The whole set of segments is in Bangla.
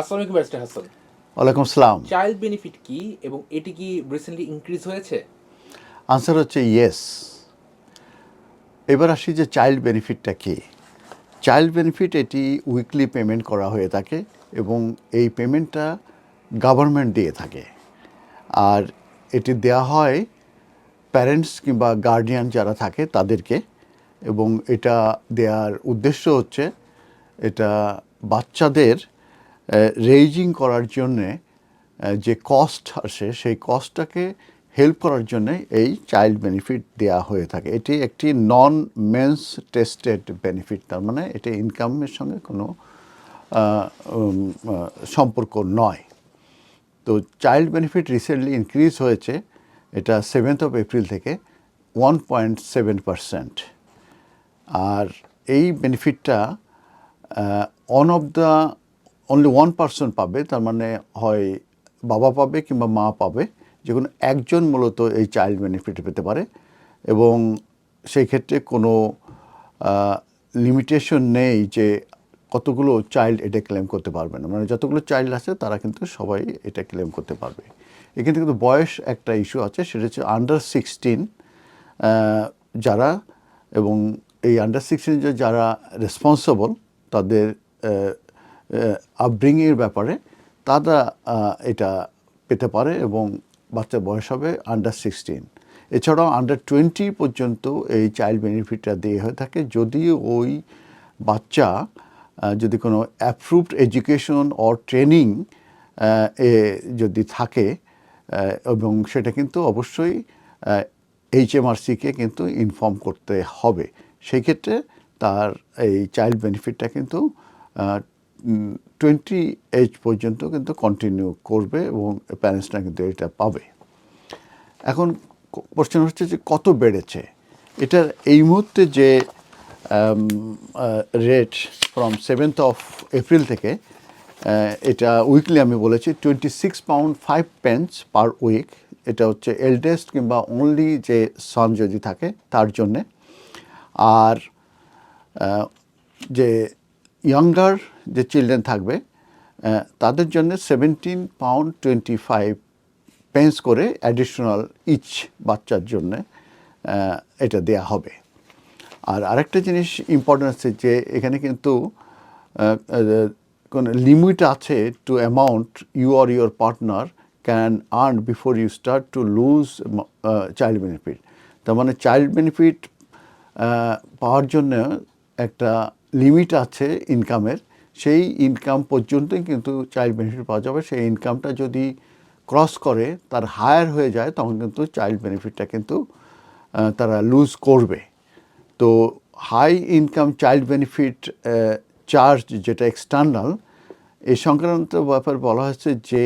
আসসালামু আলাইকুম ব্যারিস্টার হাসান। ওয়ালাইকুম আসসালাম চাইল্ড বেনিফিট কি এবং এটি কি রিসেন্টলি ইনক্রিজ হয়েছে? আনসার হচ্ছে ইয়েস এবার আসি যে চাইল্ড বেনিফিটটা কি। চাইল্ড বেনিফিট এটি উইকলি পেমেন্ট করা হয়ে থাকে এবং এই পেমেন্টটা গভর্নমেন্ট দিয়ে থাকে। আর এটি দেয়া হয় প্যারেন্টস কিংবা গার্ডিয়ান যারা থাকে তাদেরকে এবং এটা দেওয়ার উদ্দেশ্য হচ্ছে এটা বাচ্চাদের রেইজিং করার জন্যে যে কস্ট আসে, সেই কস্টটাকে হেল্প করার জন্য এই চাইল্ড বেনিফিট দেওয়া হয়ে থাকে। এটি একটি নন মেন্স টেস্টেড বেনিফিট তার মানে এটি ইনকামের সঙ্গে কোনো সম্পর্ক নয়। তো চাইল্ড বেনিফিট রিসেন্টলি ইনক্রিজ হয়েছে, এটা সেভেন্থ অফ এপ্রিল থেকে ওয়ান পয়েন্ট সেভেন পারসেন্ট আর এই বেনিফিটটা on of the only one person পাবে, তার মানে হয় বাবা পাবে কিংবা মা পাবে, যে কোনো একজন মূলত এই চাইল্ড বেনিফিট পেতে পারে। এবং সেই ক্ষেত্রে কোনো লিমিটেশন নেই যে কতগুলো চাইল্ড এটা ক্লেম করতে পারবে না। মানে যতগুলো চাইল্ড আছে, তারা কিন্তু সবাই এটা ক্লেম করতে পারবে। এখানে কিন্তু বয়স একটা ইস্যু আছে, সেটা হচ্ছে আন্ডার সিক্সটিন যারা এবং এই আন্ডার সিক্সটিন যারা রেসপন্সিবল তাদের আপব্রিংয়ের ব্যাপারে তারা এটা পেতে পারে এবং বাচ্চার বয়স হবে আন্ডার সিক্সটিন এছাড়াও আন্ডার টোয়েন্টি পর্যন্ত এই চাইল্ড বেনিফিটটা দিয়ে হয়ে থাকে। যদি ওই বাচ্চা যদি কোনো অ্যাপ্রুভড এডুকেশন অর ট্রেনিং এ যদি থাকে এবং সেটা কিন্তু অবশ্যই এইচএমআরসিকে কিন্তু ইনফর্ম করতে হবে। সেই ক্ষেত্রে তার এই চাইল্ড বেনিফিটটা কিন্তু টোয়েন্টি এজ পর্যন্ত কিন্তু কন্টিনিউ করবে এবং প্যারেন্টসরা কিন্তু এটা পাবে। এখন ক- প্রশ্ন হচ্ছে যে কত বেড়েছে? এটার এই মুহূর্তে যে rate from seventh of April থেকে এটা উইকলি আমি বলেছি twenty six pound five pence per week এটা হচ্ছে এল্ডেস্ট কিংবা অনলি যে সন যদি থাকে, তার জন্যে। আর যে ইয়াঙ্গার যে চিলড্রেন থাকবে তাদের জন্য seventeen pound twenty five pence করে অ্যাডিশনাল ইচ বাচ্চার জন্য এটা দেয়া হবে। আর আরেকটা জিনিস ইম্পর্টেন্ট আছে যে এখানে কিন্তু কোনো লিমিট আছে to amount you or your partner can earn before you start to lose child benefit তার মানে চাইল্ড বেনিফিট পাওয়ার জন্য একটা লিমিট আছে ইনকামের সেই ইনকাম পর্যন্তই কিন্তু চাইল্ড বেনিফিট পাওয়া যাবে। সেই ইনকামটা যদি ক্রস করে, তার হায়ার হয়ে যায়, তখন কিন্তু চাইল্ড বেনিফিটটা কিন্তু তারা লুজ করবে। তো high income child benefit charge যেটা এক্সটার্নাল এ সংক্রান্ত ব্যাপার বলা হচ্ছে যে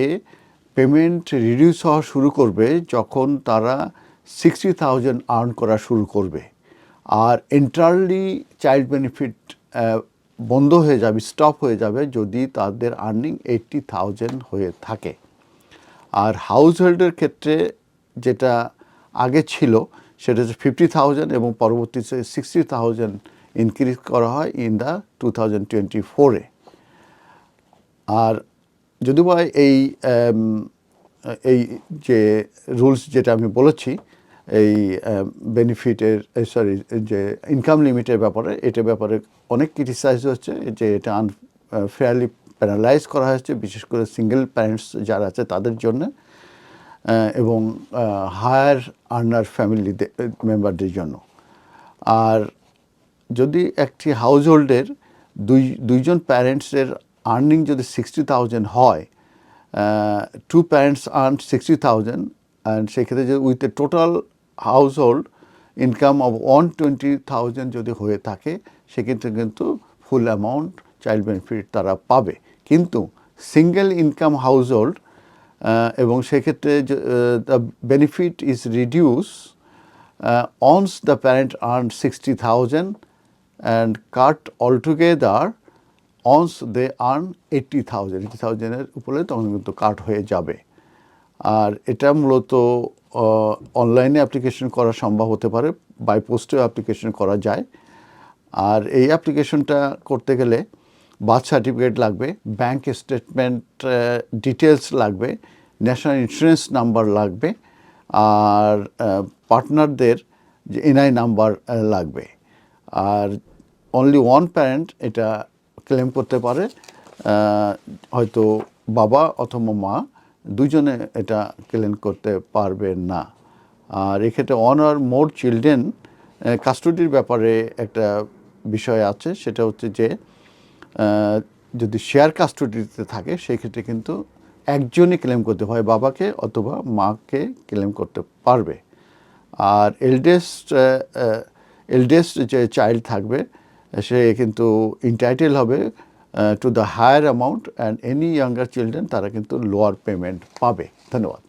পেমেন্ট রিডিউস হওয়া শুরু করবে যখন তারা সিক্সটি থাউজেন্ড আর্ন করা শুরু করবে। আর এন্টারলি চাইল্ড বেনিফিট বন্ধ হয়ে যাবে স্টপ হয়ে যাবে যদি তাদের আর্নিং এইট্টি থাউজেন্ড হয়ে থাকে। আর হাউস হোল্ডের ক্ষেত্রে যেটা আগে ছিল, সেটা হচ্ছে ফিফটি থাউজেন্ড এবং পরবর্তীতে সিক্সটি থাউজেন্ড ইনক্রিজ করা হয় in the two thousand twenty ফোরে আর যদি বা এই এই যে রুলস যেটা আমি বলেছি এই বেনিফিটের সরি যে ইনকাম লিমিটের ব্যাপারে এটা ব্যাপারে অনেক ক্রিটিসাইজ হচ্ছে যে এটা আনফেয়ারলি প্যানালাইজ করা হয়েছে, বিশেষ করে সিঙ্গেল প্যারেন্টস যারা আছে তাদের জন্য এবং হায়ার আর্নার ফ্যামিলি মেম্বারদের জন্য। আর যদি একটি হাউস হোল্ডের দুই, দুইজন প্যারেন্টসের আর্নিং যদি সিক্সটি থাউজেন্ড হয় two parents earn sixty thousand and সেক্ষেত্রে যদি with a total household income of one twenty thousand যদি হয়ে থাকে সেক্ষেত্রে কিন্তু ফুল অ্যামাউন্ট চাইল্ড বেনিফিট তারা পাবে। কিন্তু সিঙ্গেল ইনকাম হাউস হোল্ড এবং সেক্ষেত্রে the benefit is reduce uh, once the parent earned 60,000 and cut once once earn earn 80,000 80,000 থাউজেন্ডের উপরে তখন কিন্তু কাট হয়ে যাবে। আর এটা মূলত অনলাইনে অ্যাপ্লিকেশন করা সম্ভব হতে পারে বাই পোস্টেও অ্যাপ্লিকেশন করা যায়। আর এই অ্যাপ্লিকেশনটা করতে গেলে বার্থ সার্টিফিকেট লাগবে ব্যাংক স্টেটমেন্ট ডিটেলস লাগবে ন্যাশনাল ইন্স্যুরেন্স নাম্বার লাগবে, আর পার্টনারদের যে এনআই নাম্বার লাগবে। আর অনলি ওয়ান প্যারেন্ট এটা ক্লেম করতে পারে হয়তো বাবা অথবা মা। দুজনে এটা ক্লেম করতে পারবে না। আর এক্ষেত্রে ওয়ান আর মোর চিলড্রেন কাস্টডির ব্যাপারে একটা বিষয় আছে, সেটা হচ্ছে যে যদি শেয়ার কাস্টডিতে থাকে সেই ক্ষেত্রে কিন্তু একজনই ক্লেম করতে হয়, বাবাকে অথবা মাকে ক্লেম করতে পারবে। আর এলডেস্ট এলডেস্ট যে চাইল্ড থাকবে, সে কিন্তু ইন্টাইটেল হবে to the higher amount and any younger children তারা কিন্তু লোয়ার পেমেন্ট পাবে ধন্যবাদ